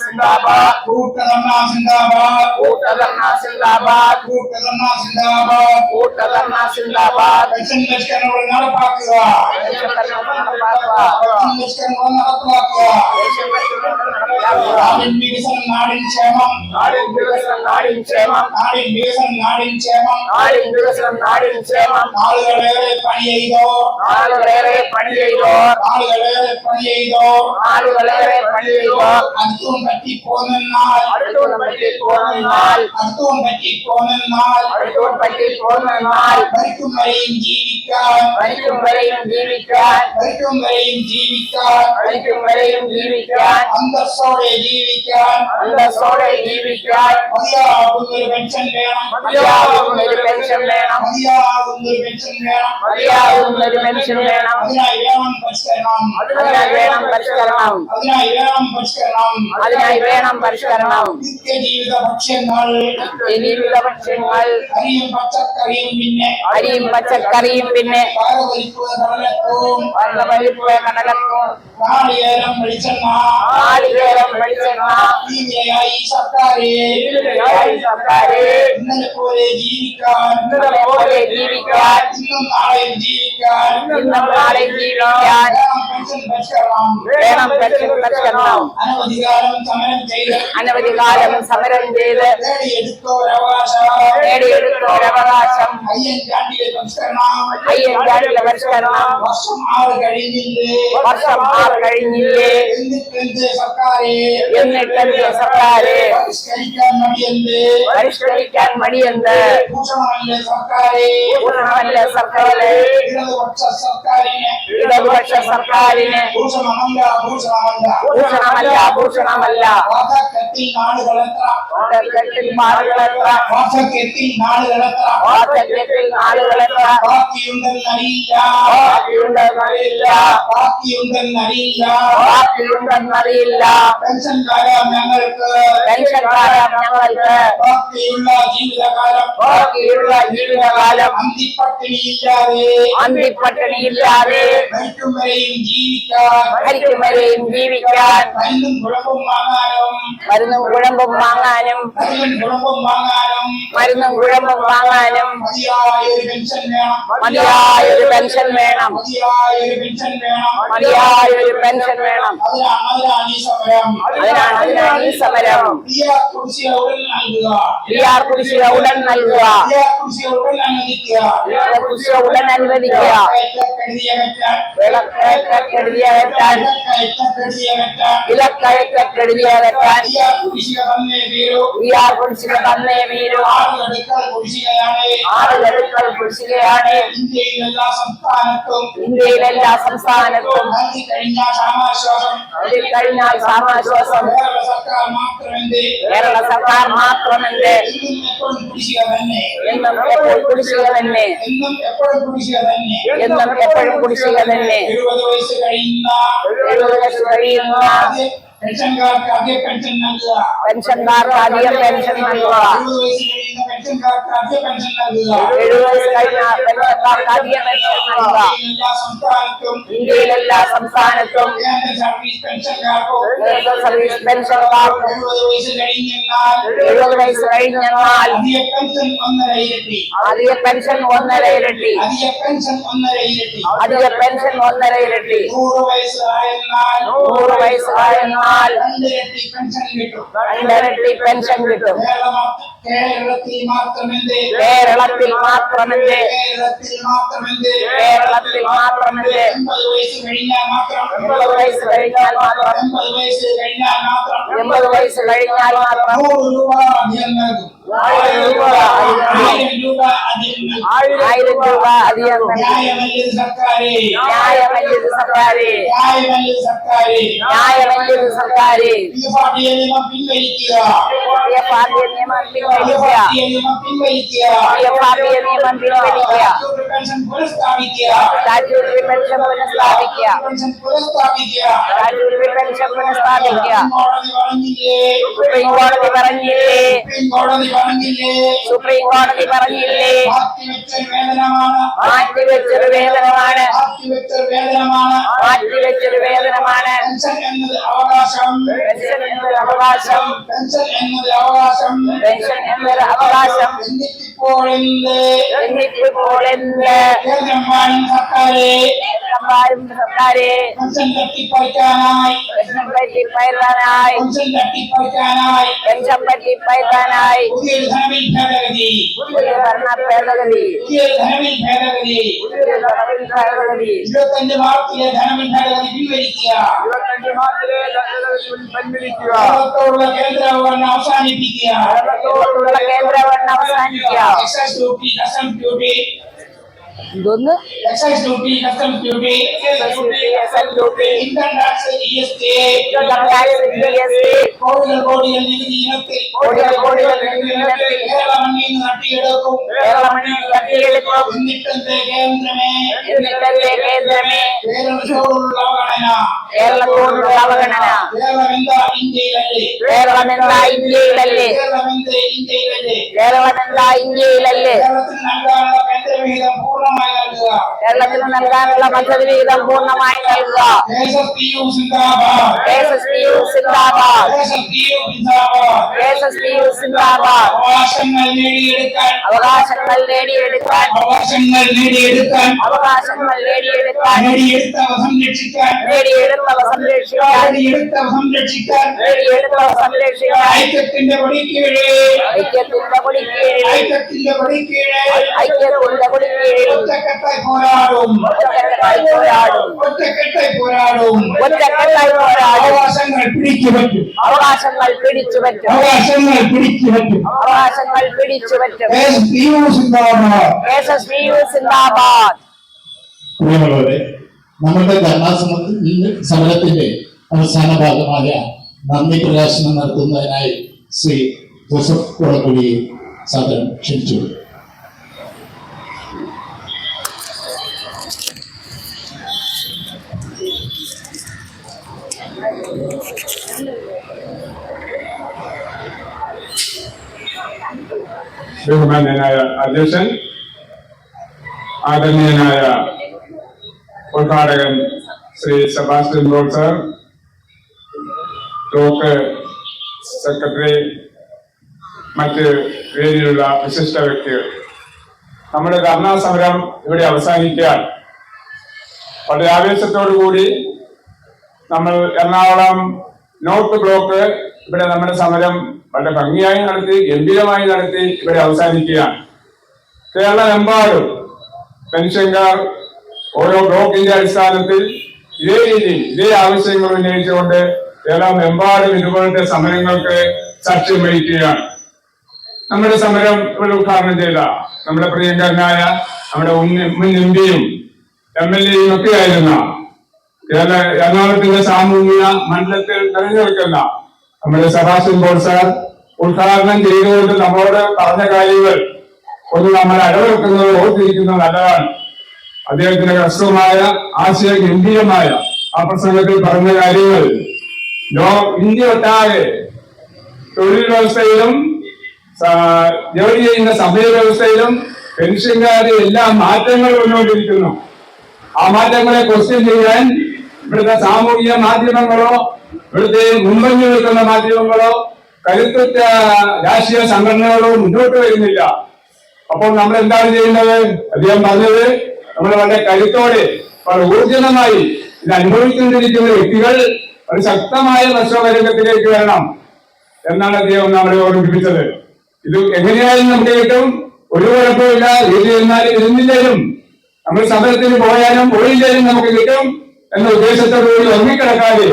జిందాబాద్. కూటరన్నా జిందాబాద్. కూటరన్నా జిందాబాద్. కూటరన్నా జిందాబాద్. కూటరన్నా జిందాబాద్. Pension Lashkar కూడా నడపాకువ pension Lashkar కూడా నడపాకువ నాడిన్ మీసం నాడిన్ క్షేమం నాడిన్ మీసం నాడిన్ క్షేమం నాడిన్ మీసం నాడిన్ క్షేమం నాడిన్ మీసం నాడిన్ క్షేమం నాలుగు వేరే పని చేయదో. నాలుగు వేరే పని చేయదో. నాలుగు పని చేయదో. నాలుగు பள்ளியோ அடுத்தோன் பற்றி போனால் அடுத்தோன் பற்றி போனால் அடுத்தோன் பற்றி போனால் அடுத்தோன் பற்றி போனால் வரைக்கும் வரையும் ஜீவிக்கார் வரைக்கும் வரையும் ஜீவிக்கார் வரைக்கும் வரையும் ஜீவிக்கார் வரைக்கும் வரையும் ஜீவிக்கார் அந்த சோடை ஜீவிக்கார் அந்த சோடை ஜீவிக்கார் மதியாவுக்கு ஒரு பென்ஷன் வேணும். மதியாவுக்கு ஒரு பென்ஷன் வேணும். மதியாவுக்கு അതിനായി വേണം പരിഷ്കരണം നിത്യജീവിത ഭക്ഷ്യങ്ങൾ ജീവിത ഭക്ഷ്യങ്ങൾ അരിയും പച്ചക്കറിയും പിന്നെ അരിയും പച്ചക്കറിയും പിന്നെ പയറുപരിപ്പ് കടലപ്പവും പരിപ്പ് കടലക്കും നാളികേരം വെളിച്ചെണ്ണ നാളികേരം വെളിച്ചെണ്ണ തീവ്രയായി സർക്കാരെ ഇതിനായി സർക്കാര് ഇന്നലെ പോലെ ജീവിക്കാൻ ഇന്നലെ പോലെ ജീവിക്കാൻ ഇന്നും നാളെയും ജീവിക്കാൻ ഇന്നും നാളെ ജീവിക്കാൻ വേണം പെൻഷൻ പരിഷ്കരണം വേണം പെൻഷൻ പരിഷ്കരണം അനവധി കാലം സമരം ചെയ്ത് അനവധി കാലം സമരം ചെയ്ത് നേടിയെടുത്ത ഒരവകാശം നേടിയെടുത്ത ഒരവകാശം അയ്യൻ ചാണ്ടിയുടെ പരിഷ്കരണം അയ്യഞ്ചാണ്ടിലെ പരിഷ്കരണം വർഷം ആറ് കഴിഞ്ഞില്ലേ വർഷം ആറ് കഴിഞ്ഞില്ലേ എന്നിട്ടെന്ത് സർക്കാരെ എന്നിട്ടെന്ത് സർക്കാര് പരിഷ്കരിക്കാൻ മടിയെന്ത് പരിഷ്കരിക്കാൻ മടിയെന്ത് ഭൂഷണമല്ലേ സർക്കാരെ പൂർണ്ണമല്ല സർക്കാര് ഇടതുപക്ഷ സർക്കാരിനെ ഇടതുപക്ഷ സർക്കാരിന് ഭൂഷണമല്ല ഭൂഷണമല്ല ഭൂഷണമല്ല ഭൂഷണമല്ല വാർദ്ധക്യത്തിൽ നാടുകളെത്ര വാർദ്ധക്യത്തിൽ ആളുകളെത്ര വാർദ്ധക്യത്തിൽ നാടുകളെത്ര വാർദ്ധക്യത്തിൽ ആളുകളെത്ര ബാക്കിയുണ്ടെന്നറിയില്ല ബാക്കിയുണ്ടെന്നറിയില്ല ബാക്കിയുണ്ടെന്നറിയില്ല ബാക്കിയുണ്ടെന്നറിയില്ല പെൻഷൻകാരാം ഞങ്ങൾക്ക് പെൻഷൻകാരാം ഞങ്ങൾക്ക് ബാക്കിയുള്ള ജീവിതകാലം ബാക്കിയുള്ള ജീവിതകാലം അന്തിപ്പട്ടിണിയില്ലാതെ അന്തിപ്പട്ടിണിയില്ലാതെ മരിക്കും വരെയും ജീവിക്കാൻ മരിക്കും വരെയും മരുന്നും കുഴപ്പവും വാങ്ങാനും. മരുന്നും കുഴമ്പും വാങ്ങാനും. മരുന്നും കുഴപ്പവും വാങ്ങാനും. മരുന്നും കുഴമ്പും വാങ്ങാനും. മതിയായ ഒരു പെൻഷൻ വേണം. മതിയായ ഒരു പെൻഷൻ വേണം. മതിയായ ഒരു പെൻഷൻ വേണം. മതിയായ ഒരു പെൻഷൻ വേണം. അതിനാണ് അതിനാണ് ഈ സമരം. അതിനാണ് അതിനാണ് ഈ സമരം. കുടിശ്ശിക ഉടൻ നൽകുക. കുടിശ്ശിക ഉടൻ നൽകുക. പ്രിയ കുടിശ്ശിക ഉടൻ അനുവദിക്കുക. കുടിശ്ശിക ഉടൻ അനുവദിക്കുക. വിലക്കയറ്റക്കെടുതിയകറ്റാൻ പ്രിയ കുടിശ്ശിക തന്നേ വീരു. കുടിശ്ശികയാണ്. ആളുകൾക്കൾ കുടിശ്ശികയാണ്. ഇന്ത്യയിൽ എല്ലാ സംസ്ഥാനത്തും ക്ഷാമാശ്വാസം. കഴിഞ്ഞാൽ സമാശ്വാസം കേരള സർക്കാർ തന്നെ. എന്നും എപ്പോഴും കുടിശ്ശിക തന്നെ. എന്നും എപ്പോഴും കുടിശ്ശിക തന്നെ. എഴുപത് വയസ്സ് കഴിയുന്ന എഴുപത് വയസ്സ് കഴിയുന്ന ആദ്യ പെൻഷൻകാർക്ക് ആദ്യ പെൻഷൻ നൽകുക. പെൻഷൻകാർക്ക് അധികം പെൻഷൻ നൽകുക. പെൻഷൻകാർക്ക് ആദ്യ പെൻഷൻ നൽകുക. പെൻഷൻകാർക്ക് അധികം പെൻഷൻ നൽകുക. എല്ലാ സംസ്ഥാനത്തും ഇന്ത്യയിലെല്ലാ സംസ്ഥാനത്തും കേന്ദ്ര സർവീസ് പെൻഷൻകാർക്കും കേന്ദ്ര സർവീസ് പെൻഷൻകാർക്കും എഴുപത് വയസ്സ് കഴിഞ്ഞെന്നാൽ എഴുപത് വയസ്സ് കഴിഞ്ഞാൽ അധിക പെൻഷൻ ഒന്നര ഇരട്ടി അധിക പെൻഷൻ ഒന്നര ഇരട്ടി അധിക പെൻഷൻ ഒന്നര ഇരട്ടി അധിക പെൻഷൻ ഒന്നര ഇരട്ടി നൂറ് വയസ്സ് ആയെന്നാൽ നൂറ് വയസ്സ് കഴിഞ്ഞാൽ രണ്ടിരട്ടി പെൻഷൻ കിട്ടും രണ്ടിരട്ടി പെൻഷൻ കിട്ടും. കേരള കേരളത്തിൽ മാത്രമെന്തേ കേരളത്തിൽ മാത്രമെന്ത് കേരളത്തിൽ മാത്രമെന്തേ കേരളത്തിൽ മാത്രമെന്ത് എൺപത് വയസ്സ് കഴിഞ്ഞാൽ മാത്രം. എൺപത് വയസ്സ് കഴിഞ്ഞാൽ മാത്രം. എൺപത് വയസ്സ് കഴിഞ്ഞാൽ മാത്രം. എൺപത് വയസ്സ് കഴിഞ്ഞാൽ മാത്രം. നൂറ് രൂപ ஆயிரம் ரூபாய் அதிகம் நியாயமல்லிது சர்க்காரி நியாயமல்லிது சர்க்காரி பார்ட்டிய நியமம் பின்வலிக்கியா राजूर विपक्षम पुनस्तापित किया राजूर विपक्षम पुनस्तापित किया सुप्रीम कोर्ट विवरण के लिए പറഞ്ഞില്ലേ? സുപ്രീം കോടതി പറഞ്ഞില്ലേ? സുപ്രീം കോടതി പറഞ്ഞില്ലേ സുപ്രീം കോടതി പറഞ്ഞില്ലേ മാറ്റിവെച്ച വേതനമാണ്. മാറ്റിവെച്ചൊരു വേതനമാണ്. മാറ്റിവെച്ച വേതനമാണ്. മാറ്റിവെച്ചൊരു വേതനമാണ്. പെൻഷൻ എന്നത് അവകാശം. പെൻഷൻ എന്നൊരു അവകാശം. പെൻഷൻ എന്നത് അവകാശം. പെൻഷൻ എന്നൊരു അവകാശം. എന്നിട്ടിപ്പോൾ എന്ത് എന്നിട്ടിപ്പോൾ എന്ത് കേന്ദ്രം വാഴും സർക്കാരെ. സർക്കാരും സർക്കാരെ. പെൻഷൻ തട്ടിപ്പറിക്കാനായി. പെൻഷൻ പറ്റി പയറാനായി പെൻഷൻ തട്ടിപ്പറിക്കാനായി. പെൻഷൻ പറ്റി പയറാനായി புதிய விதாவில் பேரகதி புதிய வரலாறு பேரகதி புதிய விதாவில் பேரகதி புதிய வரலாறு பேரகதி இருபத்தஞ்சு மாதத்திலே தனமின் பேரகதி பின்வலிக்கியா இருபத்தஞ்சு மாதத்திலே தனமின் பின்வலிக்கியா இருபத்தோடுள்ள கேந்திரவன் அவசானிப்பிக்கியா இருபத்தோடுள்ள கேந்திரவன் அவசானிப்பிக்கியா எக்ஸஸ் டியூட்டி தசம் டியூட்டி കേന്ദ്രമേ. എന്നിട്ടല്ലേ കേന്ദ്രമേ. കേരളത്തോടുള്ള അവഗണന. കേരളം എന്താ ഇന്ത്യയിലല്ലേ? കേരളം എന്താ ഇന്ത്യയിലല്ലേ? കേരളത്തിൽ നൽകാനുള്ള കേന്ദ്രവിഹിതം നൽകുക കേരളത്തിന് നൽകാനുള്ള പദ്ധതി വിഹിതം പൂർണമായി നൽകുക. അവകാശങ്ങൾ നേടിയെടുക്കാൻ. അവകാശങ്ങൾ നേടിയെടുക്കാൻ. അവകാശങ്ങൾ നേടിയെടുക്കാൻ. അവകാശങ്ങൾ നേടിയെടുക്കാൻ. നേടിയെടുത്തവ സംരക്ഷിക്കാൻ നേടിയെടുത്തവ സംരക്ഷിക്കാൻ നേടിയെടുത്തവ സംരക്ഷിക്കാൻ നേടിയെടുത്തവ സംരക്ഷിക്കാൻ ഐക്യത്തിന്റെ കൊടിക്കീഴേ ഐക്യത്തിന്റെ കൊടിക്കീഴിൽ ഐക്യത്തിന്റെ കൊടിക്കീഴേ ഐക്യത്തിന്റെ കൊടിക്കീഴിൽ ഒറ്റക്കെട്ടായി പോരാടും. ഒറ്റക്കെട്ടായി പോരാടും. ഒറ്റക്കെട്ടായി പോരാടും. അവകാശങ്ങൾ പിടിച്ചു പറ്റും. അവകാശങ്ങൾ പിടിച്ചു പറ്റും. അവകാശങ്ങൾ പിടിച്ചു പറ്റും. അവകാശങ്ങൾ പിടിച്ചു പറ്റും. ദേശസ്പിയു സിന്ദാബാദ്. ദേശസ്പിയു സിന്ദാബാദ്. പ്രിയമുള്ളവരെ നമ്മുടെ ധർണാ സമ- ഈ സമരത്തിന്റെ അവസാന ഭാഗമായ നന്ദി പ്രകാശനം നടത്തുന്നതിനായി ശ്രീ ജോസഫ് കുളക്കുഴിയെ സാദരം ക്ഷണിച്ചു. ബഹുമാന്യനായ അധ്യക്ഷൻ ആദരണീയനായ ഉദ്ഘാടകൻ Shri Sebastian Rol sir block secretary മറ്റ് വേദിയിലുള്ള വിശിഷ്ട വ്യക്തികൾ. നമ്മുടെ ധർണാ സമരം ഇവിടെ അവസാനിക്കാൻ വളരെ ആവേശത്തോടു കൂടി നമ്മൾ എറണാകുളം നോർത്ത് ബ്ലോക്ക് ഇവിടെ നമ്മുടെ സമരം വളരെ ഭംഗിയായി നടത്തി ഗംഭീരമായി നടത്തി ഇവിടെ അവസാനിക്കുകയാണ്. കേരളമെമ്പാടും പെൻഷൻകാർ ഓരോ ബ്ലോക്കിന്റെ അടിസ്ഥാനത്തിൽ ഇതേ രീതിയിൽ ഇതേ ആവശ്യങ്ങൾ ഉന്നയിച്ചുകൊണ്ട് കേരളമെമ്പാടും ഇതുപോലത്തെ സമരങ്ങൾക്ക് സാക്ഷ്യം വഹിക്കുകയാണ്. നമ്മുടെ സമരം ഇവിടെ ഉദ്ഘാടനം ചെയ്ത നമ്മുടെ പ്രിയങ്കരനായ നമ്മുടെ മുൻ എം പിയും എം എൽ എയും ഒക്കെ ആയിരുന്ന എറണാകുളത്തിന്റെ സാമൂഹിക മണ്ഡലത്തിൽ തെരഞ്ഞെടുക്കല്ല. നമ്മുടെ സഭാഷൻ ബോൾ സാർ ഉദ്ഘാടനം ചെയ്തുകൊണ്ട് നമ്മളോട് പറഞ്ഞ കാര്യങ്ങൾ ഒന്ന് നമ്മൾ അടവെക്കുന്നത് ഓർത്തിരിക്കുന്നത് നല്ലതാണ്. അദ്ദേഹത്തിന്റെ ഹ്രസ്വമായ ആശയ ഗംഭീരമായ ആ പ്രസംഗത്തിൽ പറഞ്ഞ കാര്യങ്ങൾ. ലോ ഇന്ത്യ ഒട്ടാകെ തൊഴിൽ വ്യവസ്ഥയിലും ജോലി ചെയ്യുന്ന സമയ വ്യവസ്ഥയിലും പെൻഷൻകാര് എല്ലാ മാറ്റങ്ങളും വന്നുകൊണ്ടിരിക്കുന്നു. ആ മാറ്റങ്ങളെ ക്വസ്റ്റ്യൻ ചെയ്യാൻ ഇവിടുത്തെ സാമൂഹിക മാധ്യമങ്ങളോ ഇവിടുത്തെ മുൻപഞ്ഞു നിൽക്കുന്ന മാധ്യമങ്ങളോ കരുത്തുറ്റ രാഷ്ട്രീയ സംഘടനകളോ മുന്നോട്ട് വരുന്നില്ല. അപ്പോൾ നമ്മൾ എന്താണ് ചെയ്യുന്നത് അദ്ദേഹം പറഞ്ഞത് നമ്മൾ വളരെ കരുത്തോടെ വളരെ ഊർജിതമായി ഇത് അനുഭവിച്ചുകൊണ്ടിരിക്കുന്ന വ്യക്തികൾ ഒരു ശക്തമായ നഷ്ടപരംഗത്തിലേക്ക് വരണം എന്നാണ് അദ്ദേഹം നമ്മളെ ഓർമ്മിപ്പിച്ചത്. ഇത് എങ്ങനെയായാലും നമുക്ക് കിട്ടും. ഒരു കുഴപ്പമില്ല ഏത് ഇരുന്നാലും ഇരുന്നില്ലേലും. നമ്മൾ സമരത്തിന് പോയാലും പോയില്ലേലും നമുക്ക് കിട്ടും. എന്ന ഉദ്ദേശത്തോടുകൂടി ഒന്നിക്കിടക്കാതെ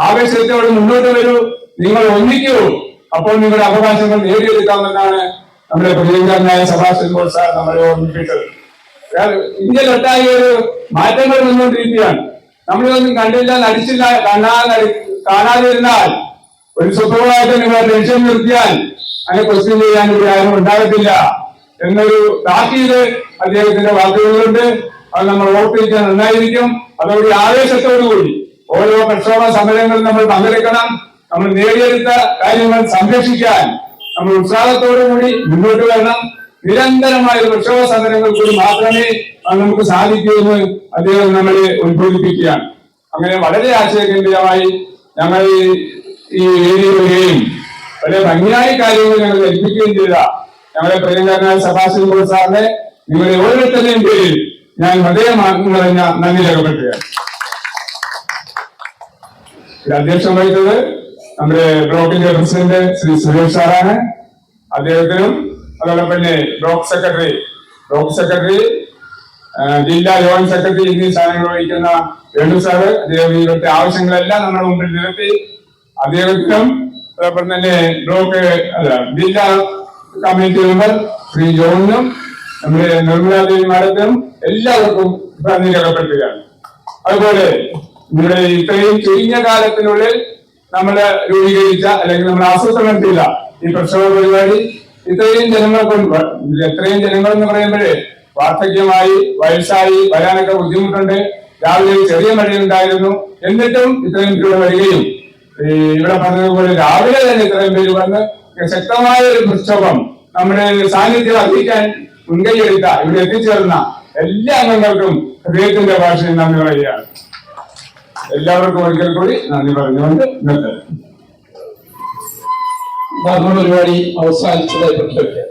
ആവേശത്തോട് മുന്നോട്ട് വരൂ. നിങ്ങൾ ഒന്നിക്കൂ. അപ്പോൾ നിങ്ങളുടെ അവകാശങ്ങൾ നേടിയെടുക്കാമെന്നാണ് നമ്മുടെ പ്രിയങ്കരനായ സഭാഷൻ ബോൾ സാർ നമ്മളെ ഓർമ്മിപ്പിച്ചത്. ഇന്ത്യയിലൊട്ടായി ഒരു മാറ്റങ്ങൾ വന്നുകൊണ്ടിരിക്കുകയാണ്. നമ്മളിതൊന്നും കണ്ടില്ല നടിച്ചില്ല കാണാതെ കാണാതിരുന്നാൽ ഒരു സുഖമായിട്ട് നിങ്ങളെ പെൻഷൻ നിർത്തിയാൽ അതിനെ ക്വസ്റ്റ്യൻ ചെയ്യാൻ ഇവിടെ ആരും ഉണ്ടാകത്തില്ല. എന്നൊരു താക്കീത് അദ്ദേഹത്തിന്റെ വാക്കുകളുണ്ട്. അത് നമ്മൾ ഓർത്തിരിക്കാൻ നന്നായിരിക്കും. അതോടെ ആവേശത്തോടുകൂടി ഓരോ പ്രക്ഷോഭ സമരങ്ങളിൽ നമ്മൾ പങ്കെടുക്കണം. നമ്മൾ നേടിയെടുത്ത കാര്യങ്ങൾ സംരക്ഷിക്കാൻ നമ്മൾ ഉത്സാഹത്തോടുകൂടി മുന്നോട്ട് വരണം. നിരന്തരമായ പ്രക്ഷോഭ സമരങ്ങൾ കൂടി മാത്രമേ നമുക്ക് സാധിക്കൂ എന്ന് അദ്ദേഹം നമ്മളെ ഉത്ബോധിപ്പിക്കുകയാണ്. അങ്ങനെ വളരെ ആശയകേന്ദ്രമായി ഞങ്ങൾ ഈ ഏരിയയിലെയും വളരെ ഭംഗിയായി കാര്യങ്ങൾ ഞങ്ങൾ ധരിപ്പിക്കുകയും ചെയ്ത ഞങ്ങളുടെ പ്രിയങ്കരനായ സഭാശിവ സാറിനെ നിങ്ങളെ ഓരോരുത്തരുടെയും പേരിൽ ഞാൻ ഹൃദയമാർന്നു നിറഞ്ഞ നന്ദി രേഖപ്പെടുത്തുകയാണ്. അധ്യക്ഷം വഹിച്ചത് നമ്മുടെ ബ്ലോക്കിന്റെ പ്രസിഡന്റ് ശ്രീ സുരേഷ് സാറാണ്. അദ്ദേഹത്തിനും അതോടൊപ്പം തന്നെ ബ്ലോക്ക് സെക്രട്ടറി ബ്ലോക്ക് സെക്രട്ടറി ജില്ലാ ജോയിന്റ് സെക്രട്ടറി എന്നീ സ്ഥാനങ്ങൾ വഹിക്കുന്ന വേണു സാറ് അദ്ദേഹം ഇവിടുത്തെ ആവശ്യങ്ങളെല്ലാം നമ്മുടെ മുമ്പിൽ നിരത്തി അദ്ദേഹത്തിനും അതോടൊപ്പം തന്നെ ബ്ലോക്ക് അല്ല ജില്ലാ കമ്മിറ്റി മെമ്പർ ശ്രീ ജോണിനും നമ്മുടെ നിർമ്മലാ ദേവി മാഡത്തിനും എല്ലാവർക്കും രേഖപ്പെടുത്തുകയാണ്. അതുപോലെ ഇവിടെ ഇത്രയും ചുരുങ്ങിയ കാലത്തിനുള്ളിൽ നമ്മൾ രൂപീകരിച്ച അല്ലെങ്കിൽ നമ്മൾ ആസൂത്രണം ചെയ്ത ഈ പ്രക്ഷോഭ പരിപാടി ഇത്രയും ജനങ്ങൾക്കും എത്രയും ജനങ്ങൾ എന്ന് പറയുമ്പോഴേ വാർദ്ധക്യമായി വയസ്സായി വരാനൊക്കെ ബുദ്ധിമുട്ടുണ്ട്. രാവിലെ ചെറിയ മഴയുണ്ടായിരുന്നു. എന്നിട്ടും ഇത്രയും പേര് വരികയും ഇവിടെ പറഞ്ഞതുപോലെ രാവിലെ തന്നെ ഇത്രയും പേര് വന്ന് ശക്തമായ ഒരു പ്രക്ഷോഭം നമ്മുടെ സാന്നിധ്യം അറിയിക്കാൻ മുൻകൈയെടുത്ത ഇവിടെ എത്തിച്ചേർന്ന എല്ലാ അംഗങ്ങൾക്കും ഹൃദയത്തിന്റെ ഭാഷയിൽ നന്ദി പറയുകയാണ്. എല്ലാവർക്കും ഒരിക്കൽ കൂടി നന്ദി പറഞ്ഞുകൊണ്ട് ധർമ്മ പരിപാടി അവസാനിച്ചതായി പ്രഖ്യാപിക്കാം.